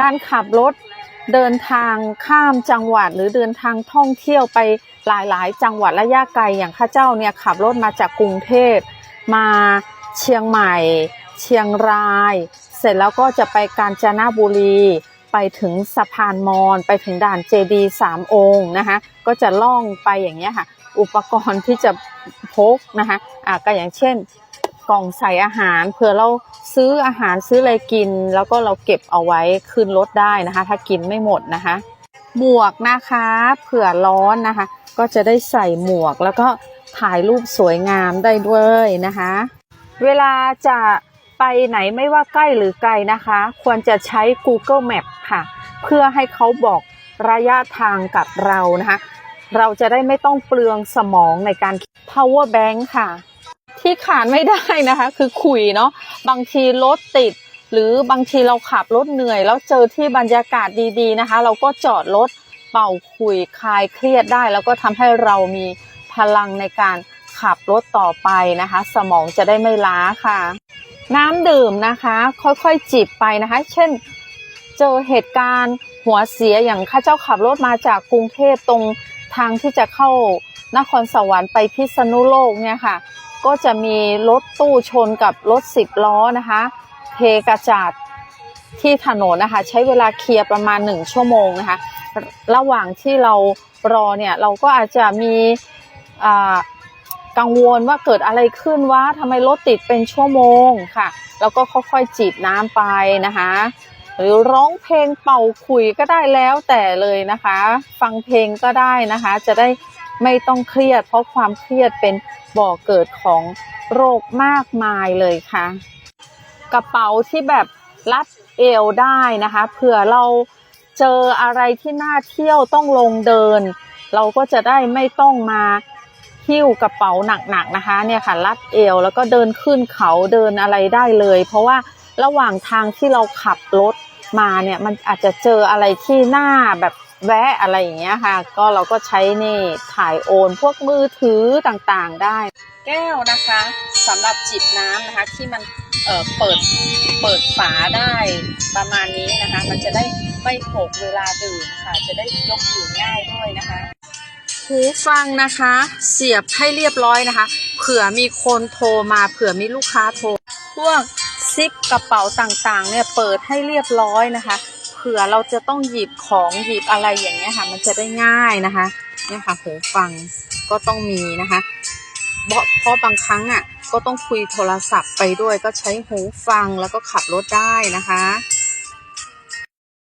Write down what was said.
การขับรถเดินทางข้ามจังหวัดหรือเดินทางท่องเที่ยวไปหลายๆ จังหวัดระยะไกลอย่างข้าเจ้าเนี่ยขับรถมาจากกรุงเทพมาเชียงใหม่ เชียงราย เสร็จแล้วก็จะไปกาญจนบุรีไปถึงสะพานมอญไปถึงด่านเจดีสามองค์นะคะก็จะล่องไปอย่างเงี้ยค่ะ อุปกรณ์ที่จะพกนะคะอะก็อย่างเช่น กล่องใส่อาหารเผื่อเราซื้ออาหารซื้ออะไรกิน แล้วก็เราเก็บเอาไว้ขึ้นรถได้นะคะ ถ้ากินไม่หมดนะคะ หมวกนะคะเผื่อร้อนนะคะ ก็จะได้ใส่หมวกแล้วก็ถ่ายรูปสวยงามได้ด้วยนะคะ เวลาจะไปไหนไม่ว่าใกล้หรือไกลนะคะ ควรจะใช้ Google Map ค่ะ เพื่อให้เขาบอกระยะทางกับเรานะคะ เราจะได้ไม่ต้องเปลืองสมองในการ power bank ค่ะ ที่ขาดไม่ได้นะคะ คือคุยเนาะบางทีรถติด หรือบางทีเราขับรถเหนื่อย แล้วเจอที่บรรยากาศดีๆนะคะ เราก็จอดรถเป่าคุยคลายเครียดได้ แล้วก็ทำให้เรามีพลังในการขับรถต่อไปนะคะ สมองจะได้ไม่ล้าค่ะ น้ำดื่มนะคะ ค่อยๆจิบไปนะคะ เช่นเจอเหตุการณ์หัวเสียอย่างข้าเจ้าขับรถมาจากกรุงเทพตรงทางที่จะเข้านครสวรรค์ไปพิษณุโลกเนี่ยค่ะ ก็จะมีรถตู้ชนกับรถสิบล้อนะคะเทกระจาดที่ถนนนะคะ ใช้เวลาเคลียร์ประมาณหนึ่งชั่วโมงนะคะ ระหว่างที่เรารอเนี่ยเราก็อาจจะมีกังวลว่าเกิดอะไรขึ้นวะทำไมรถติดเป็นชั่วโมงค่ะ แล้วก็ค่อยๆจีบน้ำไปนะคะ หรือร้องเพลงเป่าขุยก็ได้แล้วแต่เลยนะคะ ฟังเพลงก็ได้นะคะ จะได้ ไม่ต้องเครียด เพราะความเครียดเป็นบ่อเกิดของโรคมากมายเลยค่ะ กระเป๋าที่แบบรัดเอวได้นะคะเผื่อเราเจออะไรที่น่าเที่ยวต้องลงเดิน เราก็จะได้ไม่ต้องมาหิ้วกระเป๋าหนักๆนะคะเนี่ยค่ะรัดเอวแล้วก็เดินขึ้นเขาเดินอะไรได้เลย เพราะว่าระหว่างทางที่เราขับรถมาเนี่ยมันอาจจะเจออะไรที่หน้าแบบ แวะอะไรอย่างเงี้ยค่ะ ก็เราก็ใช้นี่ถ่ายโอนพวกมือถือต่างๆได้ แก้วนะคะสำหรับจิบน้ำนะคะที่มันเอ่อเปิดเปิดฝาได้ประมาณนี้นะคะ มันจะได้ไม่หกเวลาดื่มค่ะ จะได้ยกดื่มง่ายด้วยนะคะหูฟังนะคะ เสียบให้เรียบร้อยนะคะ เผื่อมีคนโทรมาเผื่อมีลูกค้าโทร พวกซิปกระเป๋าต่างๆเนี่ยเปิดให้เรียบร้อยนะคะเผื่อเราจะต้องหยิบของหยิบอะไรอย่างเงี้ยค่ะ มันจะได้ง่ายนะคะเนี่ยค่ะหูฟังก็ต้องมีนะคะเพราะเพราะบางครั้งอะก็ต้องคุยโทรศัพท์ไปด้วยก็ใช้หูฟังแล้วก็ขับรถได้นะคะ